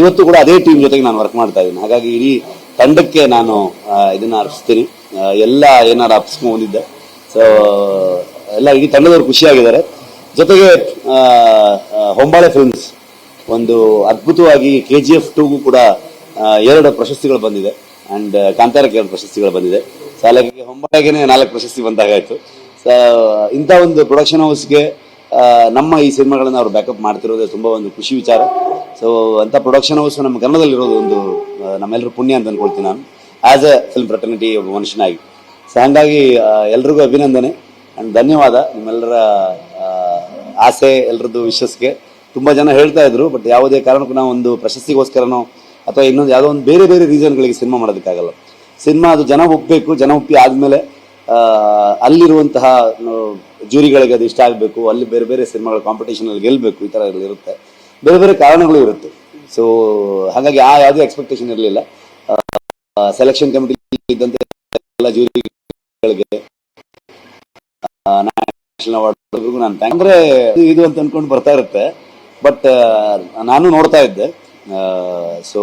ಇವತ್ತು ಕೂಡ ಅದೇ ಟೀಮ್ ಜೊತೆಗೆ ನಾನು ವರ್ಕ್ ಮಾಡ್ತಾ ಇದ್ದೀನಿ. ಹಾಗಾಗಿ ಇಡೀ ತಂಡಕ್ಕೆ ನಾನು ಇದನ್ನ ಅರ್ಪಿಸ್ತೀನಿ. ಎಲ್ಲ ಏನಾರು ಅಪ್ಸ್ಕೊಂಡು ಬಂದಿದ್ದೆ ಸೊ ಎಲ್ಲ ಇಡೀ ತಂಡದವರು ಖುಷಿಯಾಗಿದ್ದಾರೆ. ಜೊತೆಗೆ ಹೊಂಬಾಳೆ ಫಿಲ್ಮ್ಸ್ ಒಂದು ಅದ್ಭುತವಾಗಿ ಕೆ ಜಿ ಎಫ್ ಟೂಗೂ ಕೂಡ ಎರಡು ಪ್ರಶಸ್ತಿಗಳು ಬಂದಿದೆ. ಅಂಡ್ ಕಾಂತಾರಕ್ಕೆ ಎರಡು ಪ್ರಶಸ್ತಿಗಳು ಬಂದಿದೆ. ಸೊ ಹಾಗಾಗಿ ಹೊಂಬಾಳೆಗೆ ನಾಲ್ಕು ಪ್ರಶಸ್ತಿ ಬಂದಾಗಾಯ್ತು. ಸೊ ಇಂಥ ಒಂದು ಪ್ರೊಡಕ್ಷನ್ ಹೌಸ್ಗೆ ನಮ್ಮ ಈ ಸಿನಿಮಾಗಳನ್ನ ಅವ್ರು ಬ್ಯಾಕಪ್ ಮಾಡ್ತಿರೋದೇ ತುಂಬಾ ಒಂದು ಖುಷಿ ವಿಚಾರ. ಸೊ ಅಂತ ಪ್ರೊಡಕ್ಷನ್ ಹೌಸ್ ನಮ್ಮ ಕನ್ನಡದಲ್ಲಿರೋದು ಒಂದು ನಮ್ಮೆಲ್ಲರೂ ಪುಣ್ಯ ಅಂತ ಅನ್ಕೊಳ್ತೀನಿ ನಾನು. ಆಸ್ ಎ ಫಿಲ್ಮ್ ಫ್ರಟರ್ನಿಟಿ ಒಬ್ಬ ಮನುಷ್ಯನಾಗಿ. ಸೊ ಹಂಗಾಗಿ ಎಲ್ರಿಗೂ ಅಭಿನಂದನೆ ಅಂಡ್ ಧನ್ಯವಾದ. ನಿಮ್ಮೆಲ್ಲರ ಆಸೆ ಎಲ್ಲರದ್ದು ವಿಶ್ವಸ್ಗೆ ತುಂಬಾ ಜನ ಹೇಳ್ತಾ ಇದ್ರು ಬಟ್ ಯಾವುದೇ ಕಾರಣಕ್ಕೂ ನಾವು ಒಂದು ಪ್ರಶಸ್ತಿಗೋಸ್ಕರನೋ ಅಥವಾ ಇನ್ನೊಂದು ಯಾವುದೋ ಒಂದು ಬೇರೆ ಬೇರೆ ರೀಸನ್ಗಳಿಗೆ ಸಿನಿಮಾ ಮಾಡೋದಕ್ಕಾಗಲ್ಲ. ಸಿನಿಮಾ ಅದು ಜನ ಒಪ್ಪಬೇಕು ಜನ ಒಪ್ಪಿ ಆದಮೇಲೆ ಅಲ್ಲಿರುವಂತಹ ಜೂರಿಗಳಿಗೆ ಅದು ಇಷ್ಟ ಆಗಬೇಕು, ಅಲ್ಲಿ ಬೇರೆ ಬೇರೆ ಸಿನಿಮಾಗಳ ಕಾಂಪಿಟೇಷನಲ್ಲಿ ಗೆಲ್ಲಬೇಕು ಈ ಥರ ಇರುತ್ತೆ. ಬೇರೆ ಬೇರೆ ಕಾರಣಗಳು ಇರುತ್ತೆ. ಸೊ ಹಾಗಾಗಿ ಆ ಯಾವುದೇ ಎಕ್ಸ್ಪೆಕ್ಟೇಷನ್ ಇರಲಿಲ್ಲ. ಸೆಲೆಕ್ಷನ್ ಕಮಿಟಿ ಇದ್ದಂತೆ ಎಲ್ಲ ಜೂರಿಗಳಿಗೆ ನಾನು ಅಂದ್ರೆ ಇದು ಅಂತ ಅನ್ಕೊಂಡು ಬರ್ತಾ ಇರುತ್ತೆ. ಬಟ್ ನಾನು ನೋಡ್ತಾ ಇದ್ದೆ. ಸೊ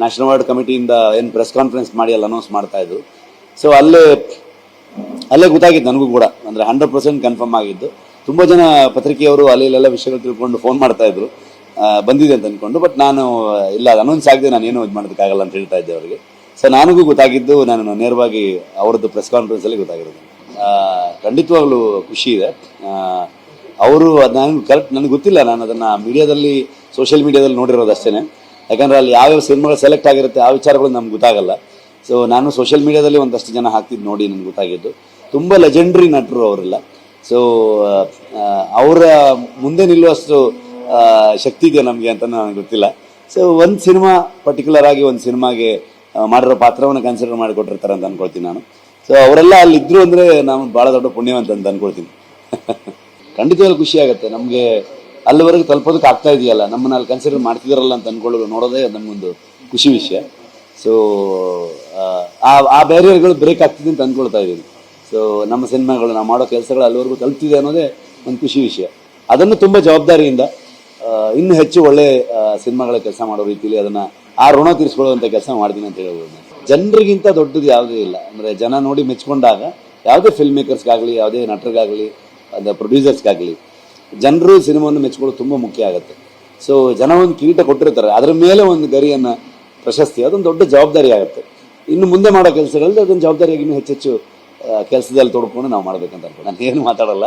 ನ್ಯಾಷನಲ್ ಅವಾರ್ಡ್ ಕಮಿಟಿಯಿಂದ ಏನು ಪ್ರೆಸ್ ಕಾನ್ಫರೆನ್ಸ್ ಮಾಡಿ ಅಲ್ಲಿ ಅನೌನ್ಸ್ ಮಾಡ್ತಾ ಇದ್ದು ಸೊ ಅಲ್ಲೇ ಅಲ್ಲೇ ಗೊತ್ತಾಗಿತ್ತು ನನಗೂ ಕೂಡ. ಅಂದ್ರೆ ಹಂಡ್ರೆಡ್ ಪರ್ಸೆಂಟ್ ಕನ್ಫರ್ಮ್ ಆಗಿದ್ದು. ತುಂಬಾ ಜನ ಪತ್ರಿಕೆಯವರು ಅಲ್ಲಿ ಇಲ್ಲೆಲ್ಲ ವಿಷಯಗಳು ತಿಳ್ಕೊಂಡು ಫೋನ್ ಮಾಡ್ತಾ ಇದ್ರು. ಬಂದಿದೆ ಅಂತ ಅಂದ್ಕೊಂಡು ಬಟ್ ನಾನು, ಇಲ್ಲ ಅನೌನ್ಸ್ ಆಗದೆ ನಾನು ಏನು ಇದು ಮಾಡೋದಕ್ಕಾಗಲ್ಲ ಅಂತ ಹೇಳ್ತಾ ಇದ್ದೆ ಅವರಿಗೆ. ಸೊ ನನಗೂ ಗೊತ್ತಾಗಿದ್ದು ನಾನು ನೇರವಾಗಿ ಅವ್ರದ್ದು ಪ್ರೆಸ್ ಕಾನ್ಫರೆನ್ಸಲ್ಲಿ ಗೊತ್ತಾಗಿರೋದು. ಖಂಡಿತವಾಗ್ಲೂ ಖುಷಿ ಇದೆ. ಅವರು ನನಗೆ ಕರೆಕ್ಟ್ ನನಗೆ ಗೊತ್ತಿಲ್ಲ, ನಾನು ಅದನ್ನು ಮೀಡಿಯಾದಲ್ಲಿ ಸೋಷಿಯಲ್ ಮೀಡಿಯಾದಲ್ಲಿ ನೋಡಿರೋದು ಅಷ್ಟೇ ಯಾಕಂದರೆ ಅಲ್ಲಿ ಯಾವ್ಯಾವ ಸಿನಿಮಾಗಳು ಸೆಲೆಕ್ಟ್ ಆಗಿರುತ್ತೆ, ಆ ವಿಚಾರಗಳು ನಮ್ಗೆ ಗೊತ್ತಾಗಲ್ಲ. ಸೊ ನಾನು ಸೋಷಿಯಲ್ ಮೀಡಿಯಾದಲ್ಲಿ ಒಂದಷ್ಟು ಜನ ಹಾಕ್ತಿದ್ದು ನೋಡಿ ನನಗೆ ಗೊತ್ತಾಗಿದ್ದು. ತುಂಬ ಲೆಜೆಂಡ್ರಿ ನಟರು ಅವರೆಲ್ಲ. ಸೊ ಅವರ ಮುಂದೆ ನಿಲ್ಲುವಷ್ಟು ಶಕ್ತಿ ಇದೆ ನಮಗೆ ಅಂತ ನನಗೆ ಗೊತ್ತಿಲ್ಲ. ಸೊ ಒಂದು ಸಿನಿಮಾ ಪರ್ಟಿಕ್ಯುಲರ್ ಆಗಿ ಒಂದು ಸಿನಿಮಾಗೆ ಮಾಡಿರೋ ಪಾತ್ರವನ್ನು ಕನ್ಸಿಡರ್ ಮಾಡಿಕೊಟ್ಟಿರ್ತಾರೆ ಅಂತ ಅನ್ಕೊಳ್ತೀನಿ ನಾನು. ಸೊ ಅವರೆಲ್ಲ ಅಲ್ಲಿ ಇದ್ರು ಅಂದ್ರೆ ನಾನು ಭಾಳ ದೊಡ್ಡ ಪುಣ್ಯವಂತ ಅಂತ ಅನ್ಕೊಳ್ತೀನಿ. ಖಂಡಿತವಾಗ್ಲೂ ಖುಷಿ ಆಗುತ್ತೆ. ನಮಗೆ ಅಲ್ಲಿವರೆಗೆ ತಲುಪೋದಕ್ಕೆ ಆಗ್ತಾ ಇದೆಯಲ್ಲ, ನಮ್ಮನ್ನ ಅಲ್ಲಿ ಕನ್ಸಿಡರ್ ಮಾಡ್ತಿದಾರಲ್ಲ ಅಂತ ಅನ್ಕೊಳ್ಳೋದು ನೋಡೋದೇ ನಮಗೊಂದು ಖುಷಿ ವಿಷಯ. ಸೊ ಆ ಆ ಬ್ಯಾರಿಯರ್ಗಳು ಬ್ರೇಕ್ ಆಗ್ತಿದೆ ಅಂತ ಅನ್ಕೊಳ್ತಾ ಇದ್ದೀನಿ. ಸೊ ನಮ್ಮ ಸಿನಿಮಾಗಳು, ನಾವು ಮಾಡೋ ಕೆಲಸಗಳು ಅಲ್ಲಿವರೆಗೂ ತಲುಪ್ತಿದೆ ಅನ್ನೋದೇ ಒಂದು ಖುಷಿ ವಿಷಯ. ಅದನ್ನು ತುಂಬ ಜವಾಬ್ದಾರಿಯಿಂದ ಇನ್ನೂ ಹೆಚ್ಚು ಒಳ್ಳೆ ಸಿನಿಮಾಗಳ ಕೆಲಸ ಮಾಡೋ ರೀತಿಯಲ್ಲಿ ಅದನ್ನು ಆ ಋಣ ತೀರಿಸ್ಕೊಳ್ಳುವಂಥ ಕೆಲಸ ಮಾಡ್ತೀನಿ ಅಂತ ಹೇಳ್ಬೋದು. ಜನರಿಗಿಂತ ದೊಡ್ಡದು ಯಾವುದೇ ಇಲ್ಲ. ಅಂದರೆ ಜನ ನೋಡಿ ಮೆಚ್ಕೊಂಡಾಗ ಯಾವುದೇ ಫಿಲ್ಮ್ ಮೇಕರ್ಸ್ಗಾಗಲಿ ಯಾವುದೇ ನಟರಿಗಾಗಲಿ, ಅಂದರೆ ಪ್ರೊಡ್ಯೂಸರ್ಸ್ಗಾಗಲಿ ಜನರು ಸಿನಿಮಾವನ್ನು ಮೆಚ್ಕೊಳ್ಳೋದು ತುಂಬ ಮುಖ್ಯ ಆಗುತ್ತೆ. ಸೊ ಜನ ಒಂದು ಕಿರೀಟ ಕೊಟ್ಟಿರ್ತಾರೆ. ಅದರ ಮೇಲೆ ಒಂದು ಗರಿಯನ್ನು ಪ್ರಶಸ್ತಿ, ಅದೊಂದು ದೊಡ್ಡ ಜವಾಬ್ದಾರಿ ಆಗುತ್ತೆ. ಇನ್ನು ಮುಂದೆ ಮಾಡೋ ಕೆಲಸಗಳಲ್ಲಿ ಅದೊಂದು ಜವಾಬ್ದಾರಿಯಾಗಿ ಇನ್ನೂ ಹೆಚ್ಚೆಚ್ಚು ಕೆಲಸದಲ್ಲಿ ತೊಡ್ಕೊಂಡು ನಾವು ಮಾಡಬೇಕಂತ ಅನ್ಕೊಂಡು. ನಾನು ಏನು ಮಾತಾಡಲ್ಲ.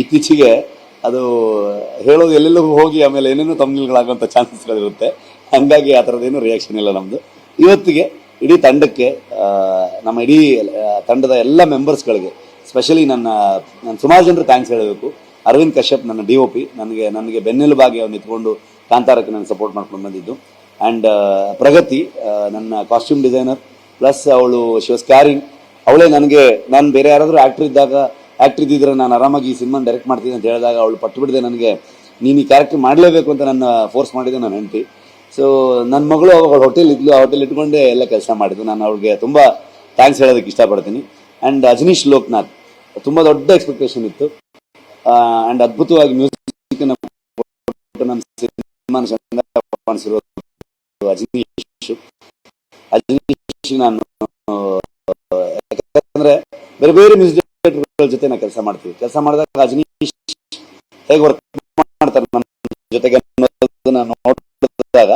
ಇತ್ತೀಚೆಗೆ ಅದು ಹೇಳೋದು ಎಲ್ಲೆಲ್ಲೂ ಹೋಗಿ ಆಮೇಲೆ ಏನೇನೋ ತಮ್ಮಿಲ್ಗಳಾಗುವಂಥ ಚಾನ್ಸಸ್ಗಳಿರುತ್ತೆ ಹಂಗಾಗಿ ಆ ಥರದ್ದೇನು ರಿಯಾಕ್ಷನ್ ಇಲ್ಲ ನಮ್ಮದು ಇವತ್ತಿಗೆ ಇಡೀ ತಂಡಕ್ಕೆ ನಮ್ಮ ಇಡೀ ತಂಡದ ಎಲ್ಲ ಮೆಂಬರ್ಸ್ಗಳಿಗೆ ಸ್ಪೆಷಲಿ ನನ್ನ ನಾನು ಸುಮಾರು ಜನರು ಥ್ಯಾಂಕ್ಸ್ ಹೇಳಬೇಕು. ಅರವಿಂದ್ ಕಶ್ಯಪ್ ನನ್ನ ಡಿ ಒ ಪಿ ನನಗೆ ನನಗೆ ಬೆನ್ನೆಲುಬಾಗಿ ಅವ್ನು ನಿಂತ್ಕೊಂಡು ಕಾಂತಾರಕ್ಕೆ ನಾನು ಸಪೋರ್ಟ್ ಮಾಡ್ಕೊಂಡು ಬಂದಿದ್ದು. ಆ್ಯಂಡ್ ಪ್ರಗತಿ ನನ್ನ ಕಾಸ್ಟ್ಯೂಮ್ ಡಿಸೈನರ್ ಪ್ಲಸ್ ಅವಳು ಶಿ ವಾಸ್ ಕ್ಯಾರಿಂಗ್ ಅವಳೇ ನನಗೆ, ನಾನು ಬೇರೆ ಯಾರಾದರೂ ಆ್ಯಕ್ಟರ್ ಇದ್ದಾಗ ಆ್ಯಕ್ಟರ್ ಇದ್ದಿದ್ರೆ ನಾನು ಆರಾಮಾಗಿ ಈ ಸಿನಿಮಾ ಡೈರೆಕ್ಟ್ ಮಾಡ್ತೀನಿ ಅಂತ ಹೇಳಿದಾಗ ಅವಳು ಪಟ್ಟು ಬಿಡದೆ ನನಗೆ. ನೀನು ಈ ಕ್ಯಾರೆಕ್ಟರ್ ಮಾಡಲೇಬೇಕು ಅಂತ ನನ್ನ ಫೋರ್ಸ್ ಮಾಡಿದೆ ನನ್ನ ಹೆಂಡತಿ. ಸೊ ನನ್ನ ಮಗಳು ಅವಳು ಹೋಟೆಲ್ ಇದ್ಲು, ಆ ಹೋಟೆಲ್ ಇಟ್ಕೊಂಡೇ ಎಲ್ಲ ಕೆಲಸ ಮಾಡಿದ್ದು. ನಾನು ಅವ್ಳಿಗೆ ತುಂಬ ಥ್ಯಾಂಕ್ಸ್ ಹೇಳೋದಕ್ಕೆ ಇಷ್ಟಪಡ್ತೀನಿ. ಆ್ಯಂಡ್ ಅಜನೀಶ್ ಲೋಕನಾಥ್, ತುಂಬ ದೊಡ್ಡ ಎಕ್ಸ್ಪೆಕ್ಟೇಷನ್ ಇತ್ತು. ಆ್ಯಂಡ್ ಅದ್ಭುತವಾಗಿ ಮ್ಯೂಸಿಕ್ ಕಾಣಿಸಿರೋದು ಅಜನೀಶ್. ಅಜನೀಶ್ ನಾನು ಬೇರೆ ಬೇರೆ ಮ್ಯೂಸಿಕ್ ಜೊತೆ ನಾವು ಕೆಲಸ ಮಾಡ್ತೀವಿ. ಕೆಲಸ ಮಾಡಿದಾಗ ಅಜನೀಶ್ ಹೇಗೆ ವರ್ಕ್ ಮಾಡ್ತಾರೆ ನಮ್ಮ ಜೊತೆಗೆ ಅನ್ನೋದನ್ನ ನೋಡಿದಾಗ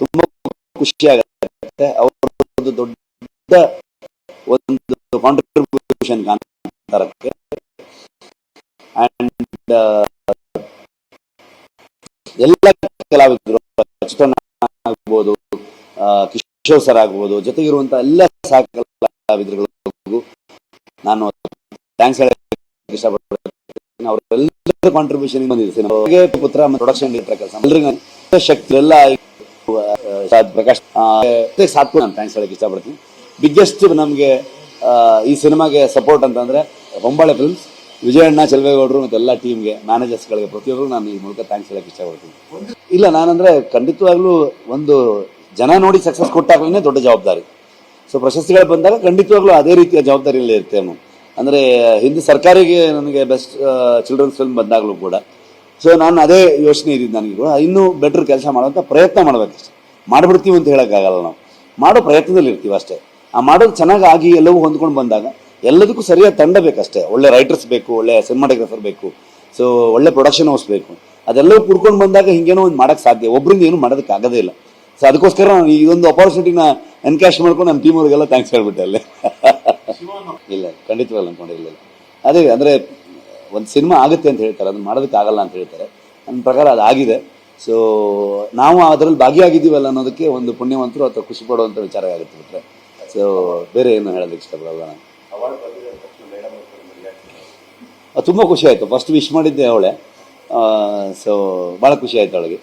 ತುಂಬಾ ಖುಷಿ ಆಗುತ್ತೆ ಅವ್ರದ್ದು ದೊಡ್ಡ ಒಂದು ಕಾಂಟ್ರಿಬ್ಯೂಷನ್ ಕಾಂತಾರಕ್ಕೆ ಅಂಡ್ ಎಲ್ಲ ಕಲಾವಿದರು ಅಚ್ಯುತಣ್ಣ ಆಗ್ಬೋದು ಕಿಶೋರ್ ಸರ್ ಆಗ್ಬೋದು ಜೊತೆಗಿರುವಂತಹ ಎಲ್ಲ ಸಹ ಕಲಾವಿದರುಗಳಿಗೂ ನಾನು ಥ್ಯಾಂಕ್ಸ್ ಹೇಳಕ್ಕೆ ಇಷ್ಟಪಡ್ತೀನಿ ಅವರೆಲ್ಲರ ಕಾಂಟ್ರಿಬ್ಯೂಷನ್ ಬಂದಿದೆ ಸಿನಿಮಾ ಪುತ್ರ ಪ್ರೊಡಕ್ಷನ್ ಡೈರೆಕ್ಟರ್ ಕೆಲಸ ಎಲ್ಲರಿಗೂ ಶಕ್ತಿ ಎಲ್ಲ ಪ್ರಕಾಶ್ ಸಾಕು ನಾನು ಥ್ಯಾಂಕ್ಸ್ ಹೇಳಕ್ಕೆ ಇಷ್ಟಪಡ್ತೀನಿ ಬಿಗ್ಗೆಸ್ಟ್ ನಮಗೆ ಈ ಸಿನಿಮಾಗೆ ಸಪೋರ್ಟ್ ಅಂತಂದ್ರೆ ಹೊಂಬಾಳೆ ಫಿಲ್ಮ್ಸ್ ವಿಜಯಣ್ಣ ಚೆಲುವೇಗೌಡರು ಮತ್ತು ಎಲ್ಲ ಟೀಮ್ಗೆ ಮ್ಯಾನೇಜರ್ಸ್ಗಳಿಗೆ ಪ್ರತಿಯೊಬ್ಬರು ನಾನು ಈ ಮೂಲಕ ಥ್ಯಾಂಕ್ಸ್ ಹೇಳಕ್ಕೆ ಇಷ್ಟಪಡ್ತೀನಿ ಇಲ್ಲ, ನಾನಂದರೆ ಖಂಡಿತವಾಗ್ಲೂ ಒಂದು ಜನ ನೋಡಿ ಸಕ್ಸಸ್ ಕೊಟ್ಟಾಗಲೇ ದೊಡ್ಡ ಜವಾಬ್ದಾರಿ. ಸೊ ಪ್ರಶಸ್ತಿಗಳು ಬಂದಾಗ ಖಂಡಿತವಾಗ್ಲೂ ಅದೇ ರೀತಿಯ ಜವಾಬ್ದಾರಿಯಲ್ಲಿ ಇರ್ತೇವೆ ನಾವು. ಅಂದ್ರೆ ಹಿಂದಿ ಸರ್ಕಾರಿಗೆ ನನಗೆ ಬೆಸ್ಟ್ ಚಿಲ್ಡ್ರನ್ಸ್ ಫಿಲ್ಮ್ ಬಂದಾಗಲೂ ಕೂಡ. ಸೊ ನಾನು ಅದೇ ಯೋಚನೆ ಇದ್ದಿದ್ದು ನನಗೆ ಕೂಡ, ಇನ್ನೂ ಬೆಟ್ರ್ ಕೆಲಸ ಮಾಡುವಂಥ ಪ್ರಯತ್ನ ಮಾಡಬೇಕಷ್ಟೆ. ಮಾಡಿಬಿಡ್ತೀವಿ ಅಂತ ಹೇಳೋಕ್ಕಾಗಲ್ಲ ನಾವು. ಮಾಡೋ ಪ್ರಯತ್ನದಲ್ಲಿ ಇರ್ತೀವಿ ಅಷ್ಟೇ. ಆ ಮಾಡೋದು ಚೆನ್ನಾಗಿ ಆಗಿ ಎಲ್ಲವೂ ಹೊಂದ್ಕೊಂಡು ಬಂದಾಗ ಎಲ್ಲದಕ್ಕೂ ಸರಿಯಾದ ತಂಡ ಬೇಕಷ್ಟೇ. ಒಳ್ಳೆ ರೈಟರ್ಸ್ ಬೇಕು, ಒಳ್ಳೆ ಸಿನಿಮಾಟೋಗ್ರಫರ್ ಬೇಕು ಸೊ ಒಳ್ಳೆ ಪ್ರೊಡಕ್ಷನ್ ಹೌಸ್ ಬೇಕು. ಅದೆಲ್ಲವೂ ಕುಡ್ಕೊಂಡು ಬಂದಾಗ ಹಿಂಗೇನೋ ಒಂದು ಮಾಡೋಕ್ಕೆ ಸಾಧ್ಯ. ಒಬ್ಬರಿಂದ ಏನು ಮಾಡೋದಕ್ಕೆ ಆಗೋದೇ ಇಲ್ಲ. ಸೊ ಅದಕ್ಕೋಸ್ಕರ ನಾನು ಇದೊಂದು ಅಪಾರ್ಚುನಿಟಿನ ಎನ್ಕ್ಯಾಶ್ ಮಾಡ್ಕೊಂಡು ನಮ್ಮ ಟೀಮ್ ಅವ್ರಿಗೆಲ್ಲ ಥ್ಯಾಂಕ್ಸ್ ಹೇಳ್ಬಿಟ್ಟೆ ಅಲ್ಲಿ. ಇಲ್ಲ ಅನ್ಕೊಂಡಿಲ್ಲ ಅನ್ಕೊಂಡಿರಲಿಲ್ಲ ಅದೇ, ಅಂದರೆ ಒಂದು ಸಿನಿಮಾ ಆಗುತ್ತೆ ಅಂತ ಹೇಳ್ತಾರೆ, ಅದನ್ನ ಮಾಡೋದಕ್ಕೆ ಆಗಲ್ಲ ಅಂತ ಹೇಳ್ತಾರೆ. ನನ್ನ ಪ್ರಕಾರ ಅದು ಆಗಿದೆ. ಸೊ ನಾವು ಅದರಲ್ಲಿ ಭಾಗಿಯಾಗಿದ್ದೀವಲ್ಲ ಅನ್ನೋದಕ್ಕೆ ಒಂದು ಪುಣ್ಯವಂತರು ಅಥವಾ ಖುಷಿ ಪಡುವಂಥ ವಿಚಾರ ಆಗುತ್ತೆ ಬಿಟ್ಟರೆ ಸೊ ಬೇರೆ ಏನು ಹೇಳೋದಕ್ಕೆ ಇಷ್ಟಪಡಲ್ಲ ನಾನು. ಅದು ತುಂಬ ಖುಷಿ ಆಯಿತು. ಫಸ್ಟ್ ವಿಶ್ ಮಾಡಿದ್ದೆ ಅವಳೆ. ಸೊ ಭಾಳ ಖುಷಿ ಆಯಿತು ಅವಳಿಗೆ.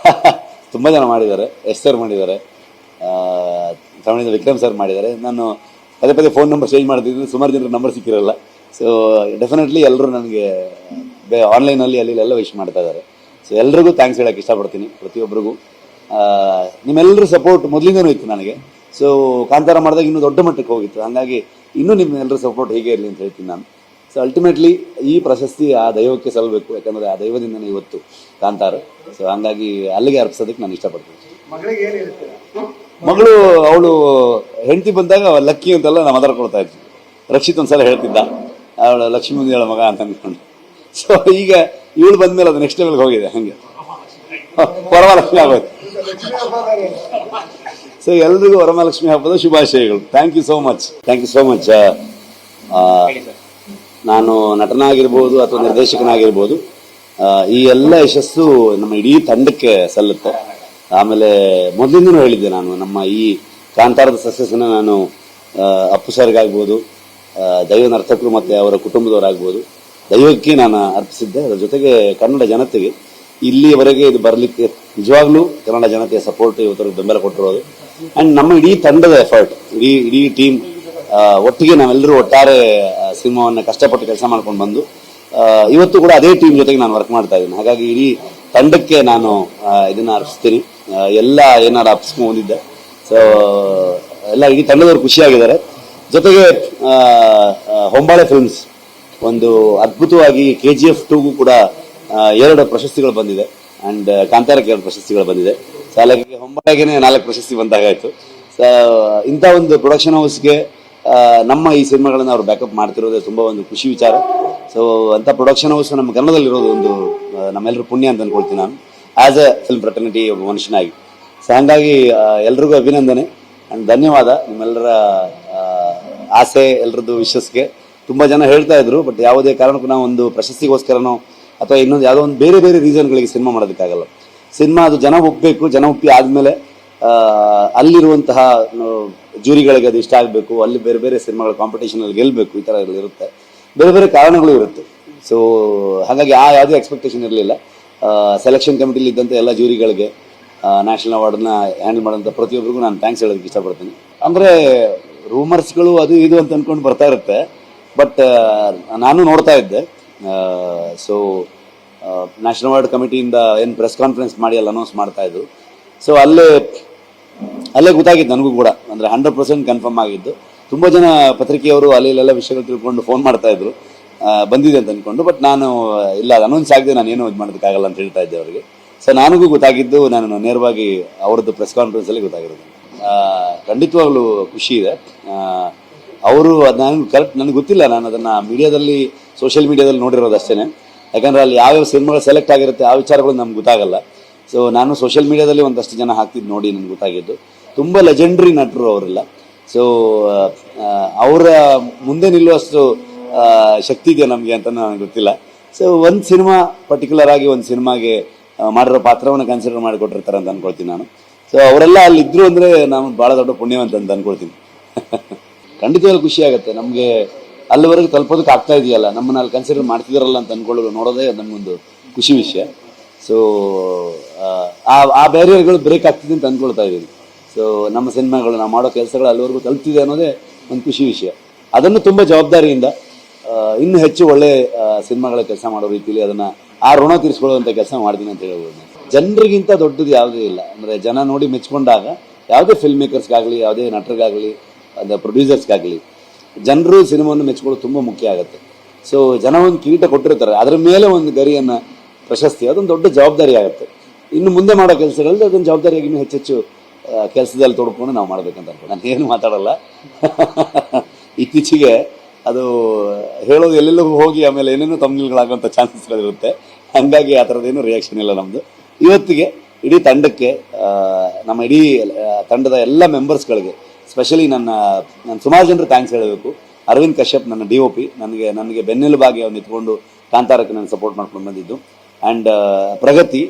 ತುಂಬ ಜನ ಮಾಡಿದ್ದಾರೆ ಎಸ್ ಸರ್ ಮಾಡಿದ್ದಾರೆ ಆ, ತಮಿಳಿಂದ ವಿಕ್ರಮ್ ಸರ್ ಮಾಡಿದ್ದಾರೆ. ನಾನು ಪದೇ ಪದೇ ಫೋನ್ ನಂಬರ್ ಚೇಂಜ್ ಮಾಡ್ತಿದ್ದೀನಿ ಸುಮಾರು ಜನರ ನಂಬರ್ ಸಿಕ್ಕಿರಲ್ಲ. ಸೊ ಡೆಫಿನೆಟ್ಲಿ ಎಲ್ಲರೂ ನನಗೆ ಬೇ ಆನ್ಲೈನಲ್ಲಿ ಅಲ್ಲಿ ಎಲ್ಲ ವಿಶ್ ಮಾಡ್ತಾ ಇದ್ದಾರೆ. ಸೊ ಎಲ್ರಿಗೂ ಥ್ಯಾಂಕ್ಸ್ ಹೇಳೋಕ್ಕೆ ಇಷ್ಟಪಡ್ತೀನಿ ಪ್ರತಿಯೊಬ್ಬರಿಗೂ ನಿಮ್ಮೆಲ್ಲರ ಸಪೋರ್ಟ್ ಮೊದಲಿಂದನೂ ಇತ್ತು ನನಗೆ. ಸೊ ಕಾಂತಾರ ಮಾಡಿದಾಗ ಇನ್ನೂ ದೊಡ್ಡ ಮಟ್ಟಕ್ಕೆ ಹೋಗಿತ್ತು. ಹಾಗಾಗಿ ಇನ್ನೂ ನಿಮ್ಮೆಲ್ಲರೂ ಸಪೋರ್ಟ್ ಹೀಗೆ ಇರಲಿ ಅಂತ ಹೇಳ್ತೀನಿ ನಾನು. ಸೊ ಅಲ್ಟಿಮೇಟ್ಲಿ ಈ ಪ್ರಶಸ್ತಿ ಆ ದೈವಕ್ಕೆ ಸಲ್ಲಬೇಕು ಯಾಕಂದರೆ ಆ ದೈವದಿಂದನೇ ಇವತ್ತು ಕಾಂತಾರ. ಸೊ ಹಂಗಾಗಿ ಅಲ್ಲಿಗೆ ಅರ್ಪಿಸೋದಕ್ಕೆ ನಾನು ಇಷ್ಟಪಡ್ತೀನಿ. ಮಗಳು ಅವಳು ಹೆಂಡತಿ ಬಂದಾಗ ಲಕ್ಕಿ ಅಂತೆಲ್ಲ ನಾನು ಮಾತಾಡ್ಕೊಳ್ತಾ ಇದ್ವಿ ರಕ್ಷಿತ್ ಒಂದ್ಸಲ ಹೇಳ್ತಿದ್ದ ಅವಳು ಲಕ್ಷ್ಮೀ ಮುಂದಿನ ಮಗ ಅಂತ ಅನ್ಕೊಂಡು ಸೊ ಈಗ ಇವಳು ಬಂದ್ಮೇಲೆ ಅದು ನೆಕ್ಸ್ಟ್ ಲೆವೆಲ್ಗೆ ಹೋಗಿದೆ ಹಂಗೆ. ವರಮಹಾಲಕ್ಷ್ಮಿ ಆಗೋಯ್ತು ಸೊ ಎಲ್ರಿಗೂ ವರಮಹಾಲಕ್ಷ್ಮಿ ಹಬ್ಬದ ಶುಭಾಶಯಗಳು. Thank you so much thank you so much ನಾನು ನಟನಾಗಿರ್ಬೋದು ಅಥವಾ ನಿರ್ದೇಶಕನಾಗಿರ್ಬೋದು ಈ ಎಲ್ಲ ಯಶಸ್ಸು ನಮ್ಮ ಇಡೀ ತಂಡಕ್ಕೆ ಸಲ್ಲುತ್ತೆ. ಆಮೇಲೆ ಮೊದಲಿಂದನೂ ಹೇಳಿದ್ದೆ ನಾನು, ನಮ್ಮ ಈ ಕಾಂತಾರದ ಸಕ್ಸಸ್ನ ನಾನು ಅಪ್ಪು ಸರ್ಗಾಗ್ಬೋದು ದೈವ ನರ್ತಕರು ಮತ್ತು ಅವರ ಕುಟುಂಬದವರಾಗ್ಬೋದು. ದೈವಕ್ಕೆ ನಾನು ಅರ್ಪಿಸಿದ್ದೆ. ಅದರ ಜೊತೆಗೆ ಕನ್ನಡ ಜನತೆಗೆ ಇಲ್ಲಿವರೆಗೆ ಇದು ಬರಲಿಕ್ಕೆ ನಿಜವಾಗ್ಲೂ ಕನ್ನಡ ಜನತೆಯ ಸಪೋರ್ಟ್ ಇವತ್ತರಿಗೆ ಬೆಂಬಲ ಕೊಟ್ಟಿರೋದು. ಆ್ಯಂಡ್ ನಮ್ಮ ಇಡೀ ತಂಡದ ಎಫರ್ಟ್ ಇಡೀ ಇಡೀ ಟೀಮ್ ಒಟ್ಟಿಗೆ ನಾವೆಲ್ಲರೂ ಒಟ್ಟಾರೆ ಸಿನಿಮಾವನ್ನ ಕಷ್ಟಪಟ್ಟು ಕೆಲಸ ಮಾಡ್ಕೊಂಡು ಬಂದು ಇವತ್ತು ಕೂಡ ಅದೇ ಟೀಮ್ ಜೊತೆಗೆ ನಾನು ವರ್ಕ್ ಮಾಡ್ತಾ ಇದ್ದೀನಿ. ಹಾಗಾಗಿ ಇಡೀ ತಂಡಕ್ಕೆ ನಾನು ಇದನ್ನು ಅರ್ಪಿಸ್ತೀನಿ. ಎಲ್ಲ ಏನಾದ್ರು ಅಪ್ಸ್ಕೊಂಡು ಬಂದಿದ್ದೆ ಸೊ ಎಲ್ಲ ಇಡೀ ತಂಡದವರು ಖುಷಿಯಾಗಿದ್ದಾರೆ. ಜೊತೆಗೆ ಹೊಂಬಾಳೆ ಫಿಲ್ಮ್ಸ್ ಒಂದು ಅದ್ಭುತವಾಗಿ ಕೆ ಜಿ ಎಫ್ ಟೂಗೂ ಕೂಡ ಎರಡು ಪ್ರಶಸ್ತಿಗಳು ಬಂದಿದೆ. ಅಂಡ್ ಕಾಂತಾರಕ್ಕೆ ಎರಡು ಪ್ರಶಸ್ತಿಗಳು ಬಂದಿದೆ. ಸೊ ಹಾಗಾಗಿ ಹೊಂಬಾಳೆಗೆ ನಾಲ್ಕು ಪ್ರಶಸ್ತಿ ಬಂದಾಗಾಯ್ತು ಸೊ ಇಂಥ ಒಂದು ಪ್ರೊಡಕ್ಷನ್ ಹೌಸ್ಗೆ ನಮ್ಮ ಈ ಸಿನಿಮಾಗಳನ್ನು ಅವ್ರು ಬ್ಯಾಕಪ್ ಮಾಡ್ತಿರೋದೇ ತುಂಬ ಒಂದು ಖುಷಿ ವಿಚಾರ. ಸೊ ಅಂಥ ಪ್ರೊಡಕ್ಷನ್ ಹೌಸ್ ನಮ್ಮ ಕನ್ನಡದಲ್ಲಿರೋದು ಒಂದು ನಮ್ಮೆಲ್ಲರೂ ಪುಣ್ಯ ಅಂತ ಅಂದ್ಕೊಳ್ತೀನಿ ನಾನು. ಆಸ್ ಎ ಫಿಲ್ಮ್ ಫ್ರೆಟರ್ನಿಟಿ ಒಬ್ಬ ಮನುಷ್ಯನಾಗಿ. ಸೊ ಹಂಗಾಗಿ ಎಲ್ರಿಗೂ ಅಭಿನಂದನೆ ಆ್ಯಂಡ್ ಧನ್ಯವಾದ. ನಿಮ್ಮೆಲ್ಲರ ಆಸೆ ಎಲ್ಲರದ್ದು ವಿಶ್ವಸ್ಗೆ ತುಂಬ ಜನ ಹೇಳ್ತಾ ಇದ್ರು ಬಟ್ ಯಾವುದೇ ಕಾರಣಕ್ಕೂ ನಾವು ಒಂದು ಪ್ರಶಸ್ತಿಗೋಸ್ಕರನೋ ಅಥವಾ ಇನ್ನೊಂದು ಯಾವುದೋ ಒಂದು ಬೇರೆ ಬೇರೆ ರೀಸನ್ಗಳಿಗೆ ಸಿನಿಮಾ ಮಾಡೋದಕ್ಕಾಗಲ್ಲ. ಸಿನಿಮಾ ಅದು ಜನ ಒಪ್ಪಬೇಕು ಜನ ಒಪ್ಪಿ ಆದಮೇಲೆ ಅಲ್ಲಿರುವಂತಹ ಜೂರಿಗಳಿಗೆ ಅದು ಇಷ್ಟ ಆಗಬೇಕು, ಅಲ್ಲಿ ಬೇರೆ ಬೇರೆ ಸಿನಿಮಾಗಳ ಕಾಂಪಿಟೇಷನಲ್ಲಿ ಗೆಲ್ಲಬೇಕು ಈ ಥರ ಇರುತ್ತೆ. ಬೇರೆ ಬೇರೆ ಕಾರಣಗಳು ಇರುತ್ತೆ. ಸೊ ಹಾಗಾಗಿ ಆ ಯಾವುದೇ ಎಕ್ಸ್ಪೆಕ್ಟೇಷನ್ ಇರಲಿಲ್ಲ. ಸೆಲೆಕ್ಷನ್ ಕಮಿಟಿಲಿ ಇದ್ದಂಥ ಎಲ್ಲ ಜೂರಿಗಳಿಗೆ ನ್ಯಾಷನಲ್ ಅವಾರ್ಡನ್ನ ಹ್ಯಾಂಡಲ್ ಮಾಡೋಂಥ ಪ್ರತಿಯೊಬ್ಬರಿಗೂ ನಾನು ಥ್ಯಾಂಕ್ಸ್ ಹೇಳೋದಕ್ಕೆ ಇಷ್ಟಪಡ್ತೀನಿ. ಅಂದರೆ ರೂಮರ್ಸ್ಗಳು ಅದು ಇದು ಅಂತ ಅಂದ್ಕೊಂಡು ಬರ್ತಾ ಇರುತ್ತೆ. ಬಟ್ ನಾನು ನೋಡ್ತಾ ಇದ್ದೆ. ಸೊ ನ್ಯಾಷನಲ್ ಅವಾರ್ಡ್ ಕಮಿಟಿಯಿಂದ ಏನು ಪ್ರೆಸ್ ಕಾನ್ಫರೆನ್ಸ್ ಮಾಡಿ ಅಲ್ಲಿ ಅನೌನ್ಸ್ ಮಾಡ್ತಾ ಇದ್ರು. ಸೊ ಅಲ್ಲೇ ಅಲ್ಲೇ ಗೊತ್ತಾಗಿತ್ತು ನನಗೂ ಕೂಡ. ಅಂದರೆ ಹಂಡ್ರೆಡ್ ಪರ್ಸೆಂಟ್ ಕನ್ಫರ್ಮ್ ಆಗಿದ್ದು ತುಂಬ ಜನ ಪತ್ರಿಕೆಯವರು ಅಲ್ಲಿ ಇಲ್ಲೆಲ್ಲ ವಿಷಯಗಳು ತಿಳ್ಕೊಂಡು ಫೋನ್ ಮಾಡ್ತಾ ಇದ್ರು. ಬಂದಿದೆ ಅಂತ ಅಂದ್ಕೊಂಡು ಬಟ್ ನಾನು, ಇಲ್ಲ ಅನೌನ್ಸ್ ಆಗದೆ ನಾನು ಏನು ಇದು ಮಾಡೋದಕ್ಕಾಗಲ್ಲ ಅಂತ ಹೇಳ್ತಾ ಇದ್ದೆ ಅವರಿಗೆ. ಸೊ ನನಗೂ ಗೊತ್ತಾಗಿದ್ದು ನಾನು ನೇರವಾಗಿ ಅವ್ರದ್ದು ಪ್ರೆಸ್ ಕಾನ್ಫರೆನ್ಸಲ್ಲಿ ಗೊತ್ತಾಗಿರೋದು. ಖಂಡಿತವಾಗ್ಲೂ ಖುಷಿ ಇದೆ. ಅವರು ಅದು ನನಗೆ ಕರೆಕ್ಟ್ ನನಗೆ ಗೊತ್ತಿಲ್ಲ, ನಾನು ಅದನ್ನು ಮೀಡಿಯಾದಲ್ಲಿ ಸೋಷಿಯಲ್ ಮೀಡಿಯಾದಲ್ಲಿ ನೋಡಿರೋದು ಅಷ್ಟೇ ಯಾಕಂದರೆ ಅಲ್ಲಿ ಯಾವ್ಯಾವ ಸಿನಿಮಾಗಳು ಸೆಲೆಕ್ಟ್ ಆಗಿರುತ್ತೆ ಆ ವಿಚಾರಗಳು ನಮ್ಗೆ ಗೊತ್ತಾಗಲ್ಲ. ಸೊ ನಾನು ಸೋಷಿಯಲ್ ಮೀಡಿಯಾದಲ್ಲಿ ಒಂದಷ್ಟು ಜನ ಹಾಕ್ತಿದ್ದು ನೋಡಿ ನನಗೆ ಗೊತ್ತಾಗಿದ್ದು. ತುಂಬ ಲೆಜೆಂಡ್ರಿ ನಟರು ಅವರೆಲ್ಲ. ಸೊ ಅವರ ಮುಂದೆ ನಿಲ್ಲುವಷ್ಟು ಶಕ್ತಿ ಇದೆಯಾ ನಮಗೆ ಅಂತ ನನಗೆ ಗೊತ್ತಿಲ್ಲ. ಸೊ ಒಂದು ಸಿನಿಮಾ ಪರ್ಟಿಕ್ಯುಲರ್ ಆಗಿ ಒಂದು ಸಿನಿಮಾಗೆ ಮಾಡಿರೋ ಪಾತ್ರವನ್ನು ಕನ್ಸಿಡರ್ ಮಾಡಿಕೊಟ್ಟಿರ್ತಾರೆ ಅಂತ ಅನ್ಕೊಳ್ತೀನಿ ನಾನು. ಸೊ ಅವರೆಲ್ಲ ಅಲ್ಲಿ ಇದ್ರು ಅಂದರೆ ನಾನು ಭಾಳ ದೊಡ್ಡ ಪುಣ್ಯವಂತ ಅಂತ ಅನ್ಕೊಳ್ತೀನಿ. ಖಂಡಿತವಾಗ್ಲೂ ಖುಷಿ ಆಗುತ್ತೆ. ನಮಗೆ ಅಲ್ಲಿವರೆಗೆ ತಲುಪೋದಕ್ಕೆ ಆಗ್ತಾ ಇದೆಯಲ್ಲ, ನಮ್ಮನ್ನ ಅಲ್ಲಿ ಕನ್ಸಿಡರ್ ಮಾಡ್ತಿದಾರಲ್ಲ ಅಂತ ಅನ್ಕೊಳ್ಳೋದು ನೋಡೋದೇ ನಮಗೊಂದು ಖುಷಿ ವಿಷಯ. ಸೊ ಆ ಆ ಬ್ಯಾರಿಯರ್ಗಳು ಬ್ರೇಕ್ ಆಗ್ತಿದೆ ಅಂತ ಅನ್ಕೊಳ್ತಾ ಇದ್ದೀನಿ. ಸೊ ನಮ್ಮ ಸಿನಿಮಾಗಳು, ನಾವು ಮಾಡೋ ಕೆಲಸಗಳು ಅಲ್ಲಿವರೆಗೂ ತಲುಪ್ತಿದೆ ಅನ್ನೋದೇ ಒಂದು ಖುಷಿ ವಿಷಯ. ಅದನ್ನು ತುಂಬ ಜವಾಬ್ದಾರಿಯಿಂದ ಇನ್ನೂ ಹೆಚ್ಚು ಒಳ್ಳೆ ಸಿನಿಮಾಗಳ ಕೆಲಸ ಮಾಡೋ ರೀತಿಯಲ್ಲಿ ಅದನ್ನು ಆ ಋಣ ತೀರಿಸ್ಕೊಳ್ಳುವಂಥ ಕೆಲಸ ಮಾಡ್ತೀನಿ ಅಂತ ಹೇಳ್ಬೋದು. ಜನರಿಗಿಂತ ದೊಡ್ಡದು ಯಾವುದೇ ಇಲ್ಲ. ಅಂದರೆ ಜನ ನೋಡಿ ಮೆಚ್ಕೊಂಡಾಗ ಯಾವುದೇ ಫಿಲ್ಮ್ ಮೇಕರ್ಸ್ಗಾಗಲಿ ಯಾವುದೇ ನಟರಿಗಾಗಲಿ, ಅಂದರೆ ಪ್ರೊಡ್ಯೂಸರ್ಸ್ಗಾಗಲಿ ಜನರು ಸಿನಿಮಾವನ್ನು ಮೆಚ್ಕೊಳ್ಳೋದು ತುಂಬ ಮುಖ್ಯ ಆಗುತ್ತೆ. ಸೊ ಜನ ಒಂದು ಕಿರೀಟ ಕೊಟ್ಟಿರ್ತಾರೆ. ಅದರ ಮೇಲೆ ಒಂದು ಗರಿಯನ್ನು ಪ್ರಶಸ್ತಿ, ಅದೊಂದು ದೊಡ್ಡ ಜವಾಬ್ದಾರಿ ಆಗುತ್ತೆ. ಇನ್ನು ಮುಂದೆ ಮಾಡೋ ಕೆಲಸಗಳಲ್ಲಿ ಅದೊಂದು ಜವಾಬ್ದಾರಿಯಾಗಿ ಹೆಚ್ಚೆಚ್ಚು ಕೆಲಸದಲ್ಲಿ ತೊಡ್ಕೊಂಡು ನಾವು ಮಾಡಬೇಕಂತ ಅನ್ಕೊಂಡು. ನಾನು ಏನು ಮಾತಾಡಲ್ಲ. ಇತ್ತೀಚೆಗೆ ಅದು ಹೇಳೋದು ಎಲ್ಲೆಲ್ಲೂ ಹೋಗಿ ಆಮೇಲೆ ಏನೇನೋ ಚಾನ್ಸಸ್ ಇರುತ್ತೆ ಹಂಗಾಗಿ ಆ ಥರದ್ದೇನು ರಿಯಾಕ್ಷನ್ ಇಲ್ಲ ನಮ್ಮದು ಇವತ್ತಿಗೆ ಇಡೀ ತಂಡಕ್ಕೆ ನಮ್ಮ ಇಡೀ ತಂಡದ ಎಲ್ಲ ಮೆಂಬರ್ಸ್ಗಳಿಗೆ ಸ್ಪೆಷಲಿ ನನ್ನ ನಾನು ಸುಮಾರು ಜನರು ಥ್ಯಾಂಕ್ಸ್ ಹೇಳಬೇಕು. ಅರವಿಂದ್ ಕಶ್ಯಪ್ ನನ್ನ ಡಿ ಒ ಪಿ ನನಗೆ ನನಗೆ ಬೆನ್ನೆಲುಬಾಗಿ ಅವ್ನು ಕಾಂತಾರಕ್ಕೆ ನಾನು ಸಪೋರ್ಟ್ ಮಾಡ್ಕೊಂಡು ಬಂದಿದ್ದು. ಆ್ಯಂಡ್ ಪ್ರಗತಿ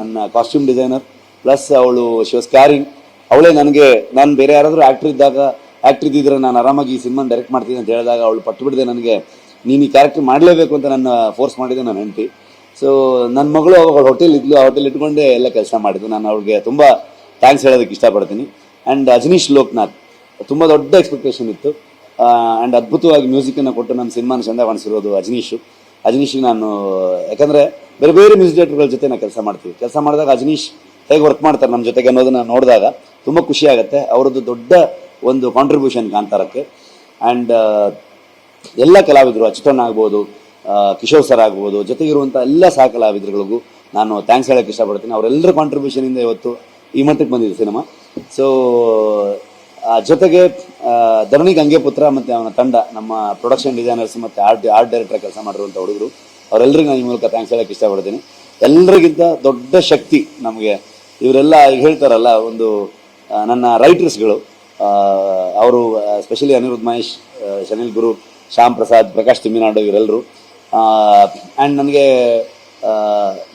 ನನ್ನ ಕಾಸ್ಟ್ಯೂಮ್ ಡಿಸೈನರ್ ಪ್ಲಸ್ ಅವಳು ಶಿವಸ್ ಕ್ಯಾರಿಂಗ್ ಅವಳೇ ನನಗೆ, ನಾನು ಬೇರೆ ಯಾರಾದರೂ ಆ್ಯಕ್ಟ್ರ್ ಇದ್ದಾಗ ಆ್ಯಕ್ಟ್ರ್ ಇದ್ದಿದ್ರೆ ನಾನು ಆರಾಮಾಗಿ ಈ ಸಿನಿಮಾ ಡೈರೆಕ್ಟ್ ಮಾಡ್ತೀನಿ ಅಂತ ಹೇಳಿದಾಗ ಅವಳು ಪಟ್ಟು ಬಿಡದೆ ನನಗೆ, ನೀನು ಈ ಕ್ಯಾರೆಕ್ಟರ್ ಮಾಡಲೇಬೇಕು ಅಂತ ನನ್ನ ಫೋರ್ಸ್ ಮಾಡಿದೆ ನನ್ನ ಹೆಂಡತಿ. ಸೊ ನನ್ನ ಮಗಳು ಅವಳು ಹೋಟೆಲ್ ಇದ್ಲು, ಆ ಹೋಟೆಲ್ ಇಟ್ಕೊಂಡೇ ಎಲ್ಲ ಕೆಲಸ ಮಾಡಿದ್ದು. ನಾನು ಅವ್ಳಿಗೆ ತುಂಬ ಥ್ಯಾಂಕ್ಸ್ ಹೇಳೋದಕ್ಕೆ ಇಷ್ಟಪಡ್ತೀನಿ. ಆ್ಯಂಡ್ ಅಜನೀಶ್ ಲೋಕ್ನಾಥ್, ತುಂಬ ದೊಡ್ಡ ಎಕ್ಸ್ಪೆಕ್ಟೇಷನ್ ಇತ್ತು. ಆ್ಯಂಡ್ ಅದ್ಭುತವಾಗಿ ಮ್ಯೂಸಿಕನ್ನು ಕೊಟ್ಟು ನನ್ನ ಸಿನಿಮಾನ ಚಂದ ಕಾಣಿಸಿರೋದು ಅಜನೀಶು. ಅಜನೀಶಿಗೆ ನಾನು, ಯಾಕಂದರೆ ಬೇರೆ ಬೇರೆ ಮ್ಯೂಸಿಕ್ ಡೈರೆಕ್ಟರ್ಗಳ ಜೊತೆ ನಾನು ಕೆಲಸ ಮಾಡ್ತೀವಿ. ಕೆಲಸ ಮಾಡಿದಾಗ ಅಜನೀಶ್ ಹೇಗೆ ವರ್ಕ್ ಮಾಡ್ತಾರೆ ನಮ್ಮ ಜೊತೆಗೆ ಅನ್ನೋದನ್ನ ನೋಡಿದಾಗ ತುಂಬ ಖುಷಿ ಆಗುತ್ತೆ. ಅವರದ್ದು ದೊಡ್ಡ ಒಂದು ಕಾಂಟ್ರಿಬ್ಯೂಷನ್ ಕಾಂತಾರಕ್ಕೆ. ಆ್ಯಂಡ್ ಎಲ್ಲ ಕಲಾವಿದರು, ಅಚ್ಯುತಣ್ಣ ಆಗ್ಬೋದು ಕಿಶೋರ್ ಸರ್ ಆಗ್ಬೋದು ಜೊತೆಗಿರುವಂಥ ಎಲ್ಲ ಸಹ ಕಲಾವಿದರುಗಳಿಗೂ ನಾನು ಥ್ಯಾಂಕ್ಸ್ ಹೇಳಕ್ಕೆ ಇಷ್ಟಪಡ್ತೀನಿ. ಅವರೆಲ್ಲರ ಕಾಂಟ್ರಿಬ್ಯೂಷನಿಂದ ಇವತ್ತು ಈ ಮಟ್ಟಕ್ಕೆ ಬಂದಿದೆ ಸಿನಿಮಾ ಸೊ ಜೊತೆಗೆ ಧರಣಿ ಗಂಗೆಪುತ್ರ ಮತ್ತು ಅವನ ತಂಡ, ನಮ್ಮ ಪ್ರೊಡಕ್ಷನ್ ಡಿಸೈನರ್ಸ್ ಮತ್ತು ಆರ್ಟ್ ಆರ್ಟ್ ಡೈರೆಕ್ಟರ್ ಕೆಲಸ ಮಾಡಿರುವಂಥ ಹುಡುಗರು ಅವರೆಲ್ಲರಿಗೂ ನಾನು ಈ ಮೂಲಕ ಥ್ಯಾಂಕ್ಸ್ ಹೇಳಕ್ಕೆ ಇಷ್ಟಪಡ್ತೀನಿ. ಎಲ್ಲರಿಗಿಂತ ದೊಡ್ಡ ಶಕ್ತಿ ನಮಗೆ ಇವರೆಲ್ಲ ಹೇಳ್ತಾರಲ್ಲ, ಒಂದು ನನ್ನ ರೈಟರ್ಸ್ಗಳು ಅವರು ಸ್ಪೆಷಲಿ ಅನಿರುದ್ಧ ಮಹೇಶ್ ಶನಿಲ್ ಗುರು ಶ್ಯಾಮ್ ಪ್ರಸಾದ್ ಪ್ರಕಾಶ್ ತಿಮ್ಮಿನಾಡು ಇವರೆಲ್ಲರೂ ಆ್ಯಂಡ್ ನನಗೆ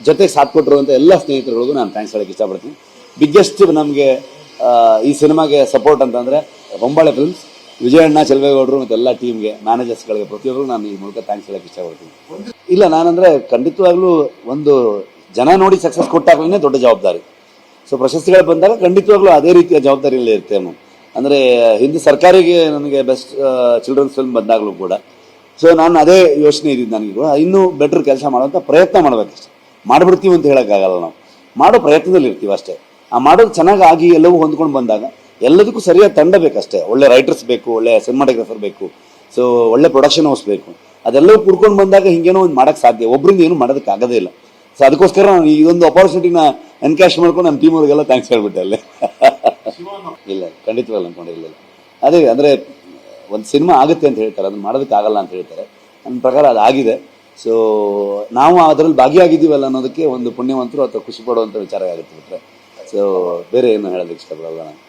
ಜೊತೆಗೆ ಸಾಥ್ ಕೊಟ್ಟಿರುವಂಥ ಎಲ್ಲ ಸ್ನೇಹಿತರುಗಳಿಗೂ ನಾನು ಥ್ಯಾಂಕ್ಸ್ ಹೇಳಕ್ಕೆ ಇಷ್ಟಪಡ್ತೀನಿ. ಬಿಗ್ಗೆಸ್ಟ್ ನಮಗೆ ಈ ಸಿನಿಮಾಗೆ ಸಪೋರ್ಟ್ ಅಂತಂದರೆ ಹೊಂಬಾಳೆ ಫಿಲ್ಮ್ಸ್ ವಿಜಯಣ್ಣ ಚೆಲುವೇಗೌಡರು ಮತ್ತು ಎಲ್ಲ ಟೀಮ್ಗೆ ಮ್ಯಾನೇಜರ್ಸ್ಗಳಿಗೆ ಪ್ರತಿಯೊಬ್ಬರು ನಾನು ಈ ಮೂಲಕ ಥ್ಯಾಂಕ್ಸ್ ಹೇಳಕ್ಕೆ ಇಷ್ಟಪಡ್ತೀನಿ. ಇಲ್ಲ, ನಾನಂದರೆ ಖಂಡಿತವಾಗ್ಲೂ ಒಂದು ಜನ ನೋಡಿ ಸಕ್ಸಸ್ ಕೊಟ್ಟಾಗಲೇ ದೊಡ್ಡ ಜವಾಬ್ದಾರಿ. ಸೊ ಪ್ರಶಸ್ತಿಗಳು ಬಂದಾಗ ಖಂಡಿತವಾಗ್ಲೂ ಅದೇ ರೀತಿಯ ಜವಾಬ್ದಾರಿಯಲ್ಲಿ ಇರ್ತೇವೆ ನಾವು ಅಂದರೆ, ಹಿಂದೆ ಸರ್ಕಾರಿಗೆ ನನಗೆ ಬೆಸ್ಟ್ ಚಿಲ್ಡ್ರನ್ಸ್ ಫಿಲ್ಮ್ ಬಂದಾಗಲೂ ಕೂಡ. ಸೊ ನಾನು ಅದೇ ಯೋಚನೆ ಇದ್ದಿದ್ದು ನನಗೆ ಕೂಡ. ಇನ್ನೂ ಬೆಟ್ರ್ ಕೆಲಸ ಮಾಡುವಂಥ ಪ್ರಯತ್ನ ಮಾಡಬೇಕಷ್ಟೆ. ಮಾಡಿಬಿಡ್ತೀವಿ ಅಂತ ಹೇಳೋಕ್ಕಾಗಲ್ಲ ನಾವು. ಮಾಡೋ ಪ್ರಯತ್ನದಲ್ಲಿ ಇರ್ತೀವಿ ಅಷ್ಟೇ. ಆ ಮಾಡೋದು ಚೆನ್ನಾಗಿ ಎಲ್ಲವೂ ಹೊಂದ್ಕೊಂಡು ಬಂದಾಗ ಎಲ್ಲದಕ್ಕೂ ಸರಿಯಾದ ತಂಡ ಬೇಕಷ್ಟೇ. ಒಳ್ಳೆ ರೈಟರ್ಸ್ ಬೇಕು, ಒಳ್ಳೆ ಸಿನಿಮಾಟೋಗ್ರಫರ್ ಬೇಕು. ಸೊ ಒಳ್ಳೆ ಪ್ರೊಡಕ್ಷನ್ ಹೌಸ್ ಬೇಕು. ಅದೆಲ್ಲವೂ ಕುಡ್ಕೊಂಡು ಬಂದಾಗ ಹಿಂಗೇನೋ ಒಂದು ಮಾಡೋಕ್ಕೆ ಸಾಧ್ಯ. ಒಬ್ಬರಿಂದ ಏನು ಆಗೋದೇ ಇಲ್ಲ. ಸೊ ಅದಕ್ಕೋಸ್ಕರ ನಾನು ಒಂದು ಅಪಾರ್ಚುನಿಟಿನ ಎನ್ಕ್ಯಾಶ್ ಮಾಡ್ಕೊಂಡು ನಮ್ಮ ಟೀಮವ್ರಿಗೆಲ್ಲ ಥ್ಯಾಂಕ್ಸ್ ಹೇಳ್ಬಿಟ್ಟೆ ಅಲ್ಲಿ. ಇಲ್ಲ ಖಂಡಿತವಾಗಿ ಅನ್ಕೊಂಡಿರಲಿಲ್ಲ. ಅದೇ ಅಂದರೆ ಒಂದು ಸಿನಿಮಾ ಆಗುತ್ತೆ ಅಂತ ಹೇಳ್ತಾರೆ ಅದನ್ನ ಮಾಡೋದಕ್ಕಾಗಲ್ಲ ಅಂತ ಹೇಳ್ತಾರೆ. ನನ್ನ ಪ್ರಕಾರ ಅದು ಆಗಿದೆ. ಸೊ ನಾವು ಅದರಲ್ಲಿ ಭಾಗಿಯಾಗಿದ್ದೀವಲ್ಲ ಅನ್ನೋದಕ್ಕೆ ಒಂದು ಪುಣ್ಯವಂತರು ಅಥವಾ ಖುಷಿ ಪಡುವಂಥ ವಿಚಾರ ಆಗುತ್ತೆ ಬಿಟ್ಟರೆ ಸೊ ಬೇರೆ ಏನು ಹೇಳೋದಕ್ಕೆ ಇಷ್ಟಪಡಲ್ಲ ನಾನು.